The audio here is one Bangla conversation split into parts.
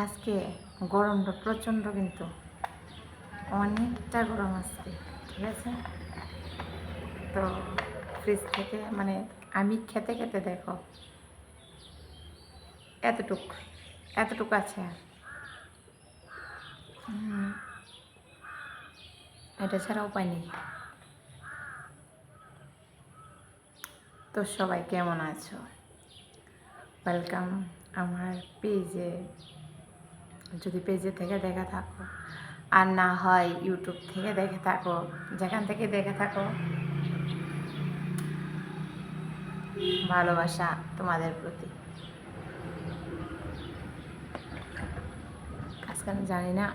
আজকে গরমটা প্রচণ্ড কিন্তু। অনেকটা গরম আজকে, ঠিক আছে? তো ফ্রিজ থেকে মানে আমি খেতে খেতে দেখো, এতটুক এতটুক আছে। আর এটা ছাড়া উপায় নেই। তো সবাই কেমন আছো? ওয়েলকাম আমার পেজে যদি পেজে থেকে দেখে থাকো। আর না হয় ইউটিউব থেকে দেখে থাকো। যেখান থেকে দেখে থাকো। ভালোবাসা তোমাদের প্রতি। আজকে আমি জানি না,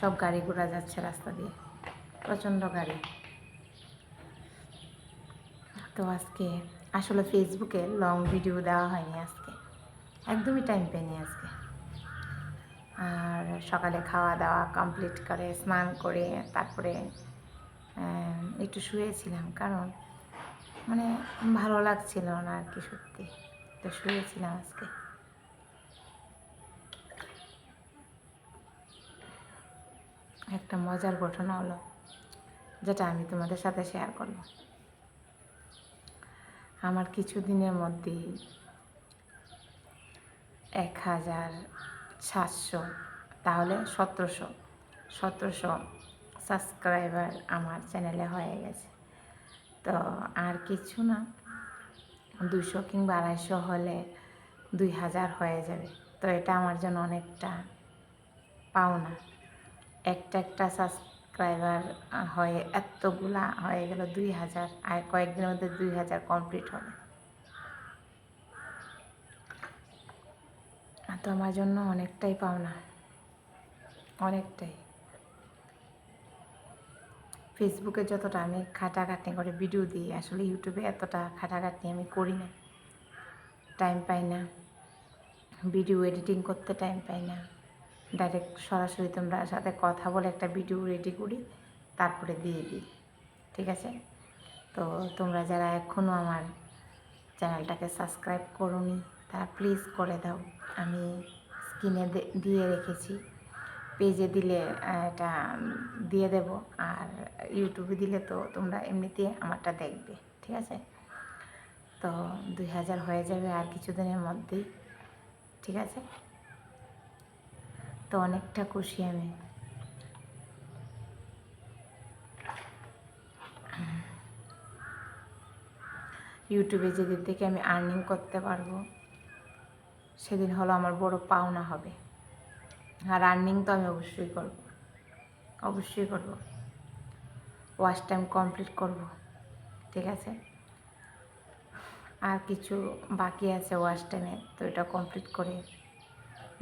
সব গাড়ি ঘোড়া যাচ্ছে রাস্তা দিয়ে। প্রচণ্ড গাড়ি। তো আজকে আসলে ফেসবুকে লং ভিডিও দেওয়া হয়নি আজকে। একদমই টাইম পাইনি আজকে। আর সকালে খাওয়া দাওয়া কমপ্লিট করে, স্নান করে, তারপরে একটু শুয়েছিলাম। কারণ মানে ভালো লাগছিল না আর কি সত্যি। তো শুয়েছিলাম আজকে। একটা মজার ঘটনা হলো, যেটা আমি তোমাদের সাথে শেয়ার করব। আমার কিছু দিনের মধ্যেই এক হাজার সাতশো। তাহলে সতেরোশো। সতেরোশো সাবস্ক্রাইবার আমার চ্যানেলে হয়ে গেছে। তো আর কিছু না দুশো কিংবা আড়াইশো হলে দুই হাজার হয়ে যাবে। তো এটা আমার জন্য অনেকটা পাওনা। একটা একটা সাবস্ক্রাইবার হয়ে, এতগুলা হয়ে গেল দুই হাজার, আর কয়েকদিনের মধ্যে দুই হাজার কমপ্লিট হবে। তো আমার জন্য অনেকটাই পাওনা। অনেকটাই। ফেসবুকে যতটা আমি খাটাখাটনি করে ভিডিও দিই, আসলে ইউটিউবে এতটা খাটাখাটনি আমি করি না। টাইম পাই না। ভিডিও এডিটিং করতে টাইম পাই না। ডাইরেক্ট সরাসরি তোমরা সাথে কথা বলে একটা ভিডিও রেডি করি, তারপরে দিয়ে দিই। ঠিক আছে? তো তোমরা যারা এখনও আমার চ্যানেলটাকে সাবস্ক্রাইব করোনি তারা প্লিজ করে দাও। আমি স্ক্রিনে দিয়ে রেখেছি। পেজে দিলে এটা দিয়ে দেব। আর ইউটিউবে দিলে তো তোমরা এমনিতে আমারটা দেখবে, ঠিক আছে? তো দুই হাজার হয়ে যাবে আর কিছুদিনের মধ্যেই, ঠিক আছে? তো অনেকটা খুশি আমি। ইউটিউবে যেদিন থেকে আমি আর্নিং করতে পারব সেদিন হলো আমার বড় পাওনা হবে। আর আর্নিং তো আমি অবশ্যই করব। অবশ্যই করব। ওয়াচ টাইম কমপ্লিট করব। ঠিক আছে? আর কিছু বাকি আছে ওয়াচ টাইমে তো এটা কমপ্লিট করে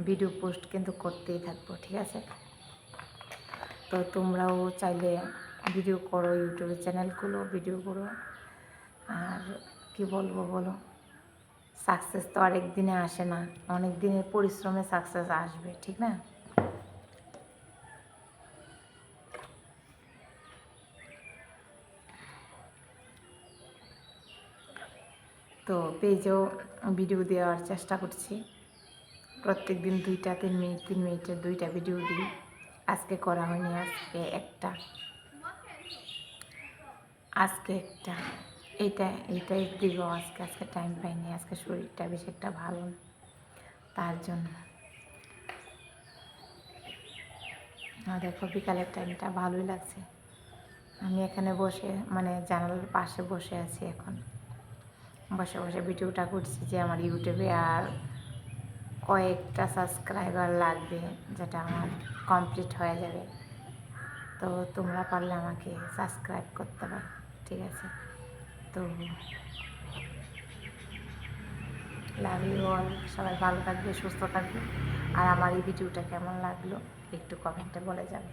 ভিডিও পোস্ট কিন্তু করতেই থাকব, ঠিক আছে? তো তোমরাও চাইলে ভিডিও করো ইউটিউবে চ্যানেলগুলো ভিডিও করো। আর কি বলব বলো? সাকসেস তো আরেক দিনে আসে না। অনেক দিনের পরিশ্রমে সাকসেস আসবে, ঠিক না? তো পেজেও ভিডিও দেওয়ার চেষ্টা করছি। প্রত্যেক দিন দুইটা, তিন মিনিট, তিন মিনিটের দুইটা ভিডিও দিই। আজকে করা হয়নি, আজকে একটা। আজকে একটা। এইটা এইটাই দিব আজকে আজকে টাইম পাইনি, আজকে শরীরটা বেশ একটা ভালো তার জন্য। দেখো বিকালের টাইমটা ভালোই লাগছে। আমি এখানে বসে মানে জানালার পাশে বসে আছি এখন। বসে বসে ভিডিওটা করছি যে আমার ইউটিউবে আর কয়েকটা সাবস্ক্রাইবার লাগবে, যেটা আমার কমপ্লিট হয়ে যাবে। তো তোমরা পারলে আমাকে সাবস্ক্রাইব করতে পারো, ঠিক আছে? তো লাভ ইউ অল সবাই ভালো থাকবে, সুস্থ থাকবে। আর আমার এই ভিডিওটা কেমন লাগল একটু কমেন্টে বলে যাবে।